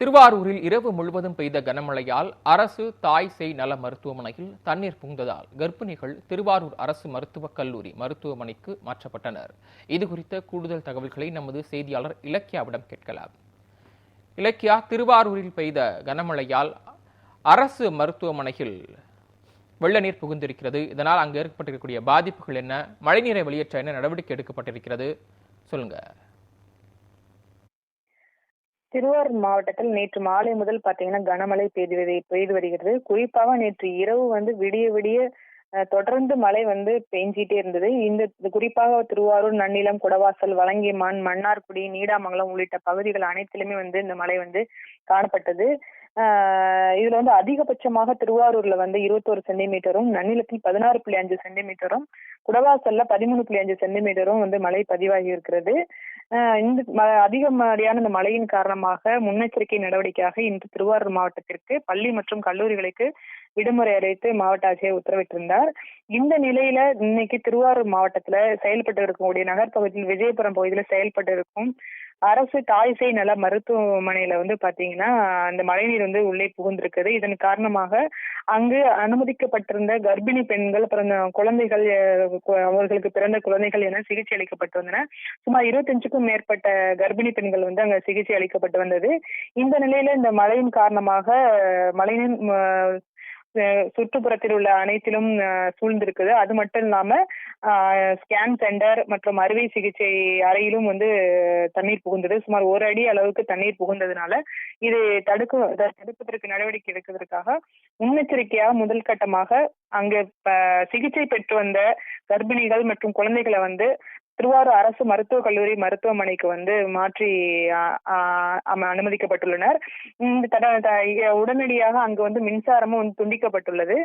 திருவாரூரில் இரவு முழுவதும் பெய்த கனமழையால் அரசு தாய் செய் நல மருத்துவமனையில் தண்ணீர் புகுந்ததால் கர்ப்பிணிகள் திருவாரூர் அரசு மருத்துவக் கல்லூரி மருத்துவமனைக்கு மாற்றப்பட்டனர். இது குறித்த கூடுதல் தகவல்களை நமது செய்தியாளர் இலக்கியாவிடம் கேட்கலாம். இலக்கியா திருவாரூரில் பெய்த கனமழையால் அரசு மருத்துவமனையில் வெள்ள நீர் புகுந்திருக்கிறது. இதனால் அங்கு ஏற்பட்டிருக்கக்கூடிய பாதிப்புகள் என்ன? மழைநீரை வெளியேற்ற என்ன நடவடிக்கை எடுக்கப்பட்டிருக்கிறது? சொல்லுங்க. திருவாரூர் மாவட்டத்தில் நேற்று மாலை முதல் பாத்தீங்கன்னா கனமழை பெய்து பெய்து வருகிறது. குறிப்பாக நேற்று இரவு வந்து விடிய விடிய தொடர்ந்து மழை வந்து பெஞ்சிட்டே இருந்தது. இந்த குறிப்பாக திருவாரூர் நன்னிலம் குடவாசல் வலங்கிமான் மன்னார்குடி நீடாமங்கலம் உள்ளிட்ட பகுதிகள் அனைத்திலுமே வந்து இந்த மழை வந்து காணப்பட்டது. ஆஹ் இதுல வந்து அதிகபட்சமாக திருவாரூர்ல வந்து இருபத்தோரு சென்டிமீட்டரும் நன்னிலத்தில் பதினாறு புள்ளி அஞ்சு சென்டிமீட்டரும் குடவாசல்ல பதிமூணு புள்ளி அஞ்சு சென்டிமீட்டரும் வந்து மழை பதிவாகி இருக்கிறது. இந்த அதிகமாடியான இந்த மழையின் காரணமாக முன்னெச்சரிக்கை நடவடிக்கையாக இன்று திருவாரூர் மாவட்டத்திற்கு பள்ளி மற்றும் கல்லூரிகளுக்கு விடுமுறை அறிவித்து மாவட்ட ஆட்சியர் உத்தரவிட்டிருந்தார். இந்த நிலையில இன்னைக்கு திருவாரூர் மாவட்டத்துல செயல்பட்டு இருக்கக்கூடிய நகர்ப்பகுதியில் விஜயபுரம் பகுதியில் செயல்பட்டு இருக்கும் அரசு தாய்சை நல மருத்துவமனையில வந்து பாத்தீங்கன்னா அந்த மழைநீர் வந்து உள்ளே புகுந்திருக்குது. இதன் காரணமாக அங்கு அனுமதிக்கப்பட்டிருந்த கர்ப்பிணி பெண்கள் பிறந்த குழந்தைகள் அவர்களுக்கு பிறந்த குழந்தைகள் என சிகிச்சை அளிக்கப்பட்டு வந்தன. சுமார் இருபத்தஞ்சுக்கும் மேற்பட்ட கர்ப்பிணி பெண்கள் வந்து அங்க சிகிச்சை அளிக்கப்பட்டு வந்தது. இந்த நிலையில இந்த மழையின் காரணமாக மழையின் சுற்றுப்புறத்தில் உள்ள அனைத்திலும் சூழ்ந்திருக்குது. அது மட்டும் இல்லாம ஸ்கேன் சென்டர் மற்றும் அறுவை சிகிச்சை அறையிலும் வந்து தண்ணீர் புகுந்தது. சுமார் ஒரு அடி அளவுக்கு தண்ணீர் புகுந்ததுனால இது தடுக்க தடுப்பதற்கு நடவடிக்கை எடுப்பதற்காக முன்னெச்சரிக்கையாக முதல் கட்டமாக அங்கு சிகிச்சை பெற்று வந்த கர்ப்பிணிகள் மற்றும் குழந்தைகளை வந்து திருவாரூர் அரசு மருத்துவக் கல்லூரி மருத்துவமனைக்கு வந்து மாற்றி அனுமதிக்கப்பட்டுள்ளனர். இந்த உடனடியாக அங்கு வந்து மின்சாரமும் வந்து துண்டிக்கப்பட்டுள்ளது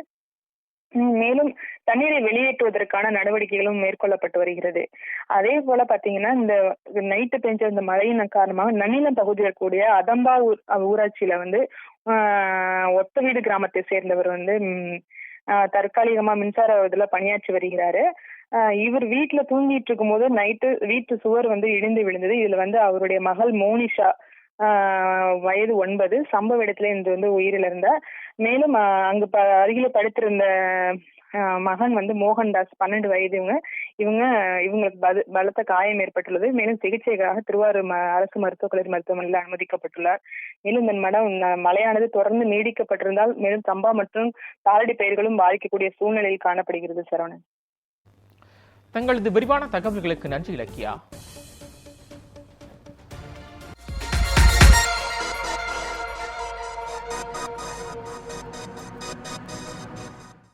மேலும் தண்ணீரை வெளியேற்றுவதற்கான நடவடிக்கைகளும் மேற்கொள்ளப்பட்டு வருகிறது. அதே போல பாத்தீங்கன்னா இந்த நைட்டு பெஞ்ச இந்த மழையின் காரணமாக நன்னிலம் பகுதியில் இருக்கக்கூடிய அதம்பா ஊர் ஊராட்சியில வந்து ஆஹ், ஒத்த வீடு கிராமத்தை சேர்ந்தவர் வந்து தற்காலிகமா மின்சார இதுல பணியாற்றி வருகிறாரு. ஆஹ், இவர் வீட்டுல தூங்கிட்டு இருக்கும்போது நைட்டு வீட்டு சுவர் வந்து இடிந்து விழுந்தது. இதுல வந்து அவருடைய மகள் மோனிஷா ஆஹ், வயது ஒன்பது சம்பவ இடத்துல இருந்து வந்து உயிரிழந்தார். மேலும் அங்கு ப அருகில படுத்திருந்த மகன் வந்து மோகன்தாஸ் பன்னெண்டு வயது இவங்க இவங்க இவங்களுக்கு பல- பலத்த காயம் ஏற்பட்டுள்ளது. மேலும் சிகிச்சைக்காக திருவாரூர் அரசு மருத்துவக் கல்லூரி மருத்துவமனையில் அனுமதிக்கப்பட்டுள்ளார். மேலும் இந்த மடம் ந- மழையானது தொடர்ந்து நீடிக்கப்பட்டிருந்தால் மேலும் சம்பா மற்றும் தாரடி பயிர்களும் பாதிக்கக்கூடிய சூழ்நிலையில் காணப்படுகிறது சரவணன். தங்களது விரிவான தகவல்களுக்கு நன்றி இலக்கியா.